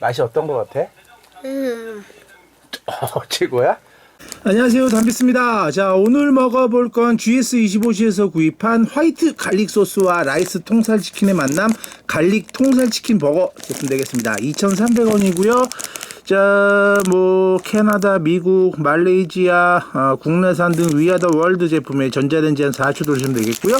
맛이 어떤 거 같아? 음, 어, 최고야? 안녕하세요. 담비스입니다. 자 오늘 먹어볼 건 GS25시에서 구입한 화이트 갈릭 소스와 라이스 통살치킨의 만남 갈릭 통살치킨 버거 제품 되겠습니다. 2,300원이고요. 자 뭐 캐나다 미국 말레이시아 어, 국내산 등 위아더 월드 제품의 전자레인지 한 4초 돌리시면 되겠고요.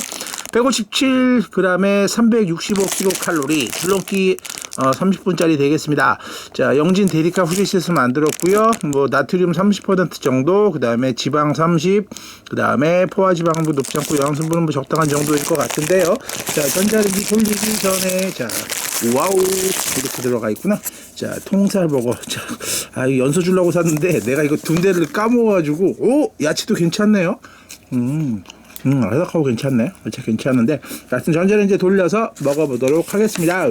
157g에 365kcal 줄넘기 어, 30분짜리 되겠습니다. 자, 영진 데리카 후리시스 만들었고요. 뭐 나트륨 30% 정도, 그 다음에 지방 30, 그 다음에 포화 지방도 높지 않고 영양분은 뭐 적당한 정도일 것 같은데요. 자, 전자레인지 돌리기 전에 자, 와우 이렇게 들어가 있구나. 자, 통살버거. 자, 아, 연서 주려고 샀는데 내가 이거 둔대를 까먹어가지고, 오, 야채도 괜찮네요. 음. 음, 아삭하고 괜찮네. 야채 괜찮은데, 하여튼 전자레인지 돌려서 먹어보도록 하겠습니다.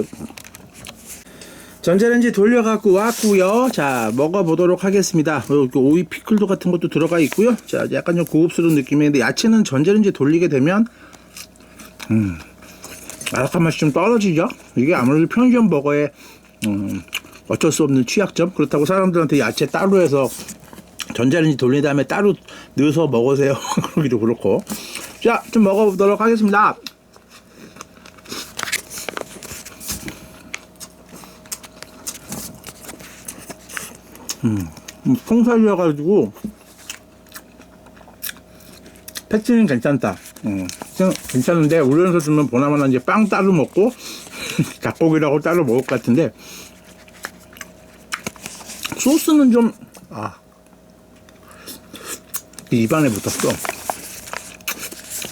전자레인지 돌려갖고 왔고요. 자, 먹어보도록 하겠습니다. 어, 이렇게 오이 피클도 같은 것도 들어가 있고요. 자, 약간 좀 고급스러운 느낌인데 야채는 전자레인지 돌리게 되면 음, 아삭한 맛이 좀 떨어지죠. 이게 아무래도 편의점 버거의 음, 어쩔 수 없는 취약점. 그렇다고 사람들한테 야채 따로 해서 전자레인지 돌린 다음에 따로 넣어서 먹으세요. 그러기도 그렇고. 자, 좀 먹어보도록 하겠습니다. 음, 통살이어가지고 패치는 괜찮다. 음, 괜찮은데 우려서 주면 보나마나 이제 빵 따로 먹고 닭고기라고 따로 먹을 것 같은데 소스는 좀 아. 입안에 붙었어.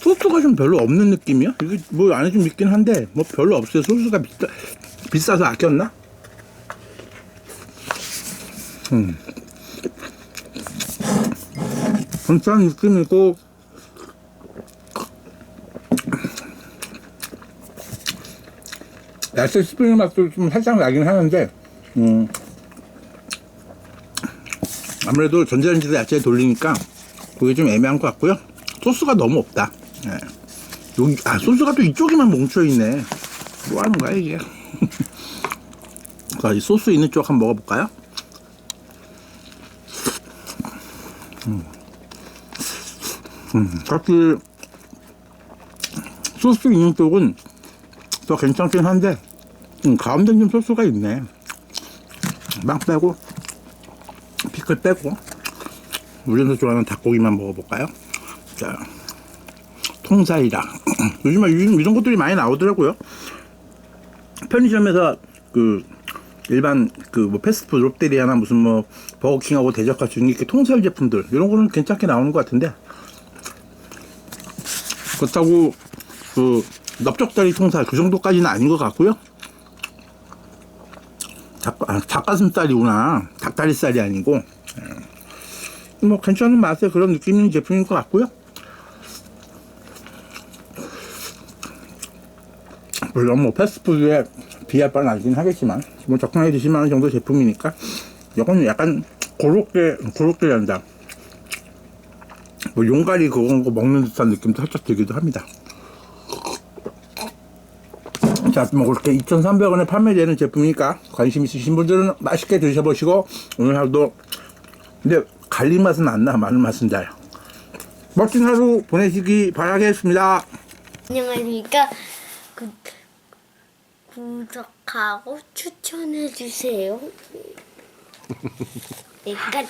소스가 좀 별로 없는 느낌이야? 이게 뭐 안에 좀 있긴 한데 뭐 별로 없어요. 소스가 비싸, 비싸서 아꼈나? 음. 괜찮은 느낌이고 야채 스프링 맛도 좀 살짝 나긴 하는데 음. 아무래도 전자레인지에 야채 돌리니까 그게 좀 애매한 것 같고요 소스가 너무 없다 예. 여기 아 소스가 또 이쪽에만 뭉쳐있네 뭐 하는 거야 이게 자, 이 소스 있는 쪽 한번 먹어볼까요? 음, 사실 소스 있는 쪽은 더 괜찮긴 한데 음, 가운데 좀 소스가 있네. 빵 빼고 피클 빼고. 우리는 좋아하는 닭고기만 먹어볼까요? 자 통살이랑 요즘에 이런, 이런 것들이 많이 나오더라고요. 편의점에서 그 일반 그 뭐 패스트푸드 롯데리아나 무슨 뭐 버거킹하고 대적할 수 있는 이렇게 통살 제품들 이런 거는 괜찮게 나오는 것 같은데 그렇다고 그 넓적다리 통살 그 정도까지는 아닌 것 같고요. 닭, 아, 닭가슴살이구나. 닭다리살이 아니고 예. 뭐 괜찮은 맛의 그런 느낌인 제품인 것 같고요. 물론 뭐 패스트푸드에 비할 바는 아니긴 하겠지만 뭐 적당히 드실만 한 정도 제품이니까 이건 약간 고롭게 고롭게 한다. 뭐 용가리 그런 거 먹는 듯한 느낌도 살짝 들기도 합니다. 자, 뭐 그렇게 2,300원에 판매되는 제품이니까 관심 있으신 분들은 맛있게 드셔보시고 오늘 하루도 근데 갈릭 맛은 안 나, 마늘 맛은 나요. 멋진 하루 보내시기 바라겠습니다. 안녕하십니까. 구, 구독하고 추천해주세요. 내가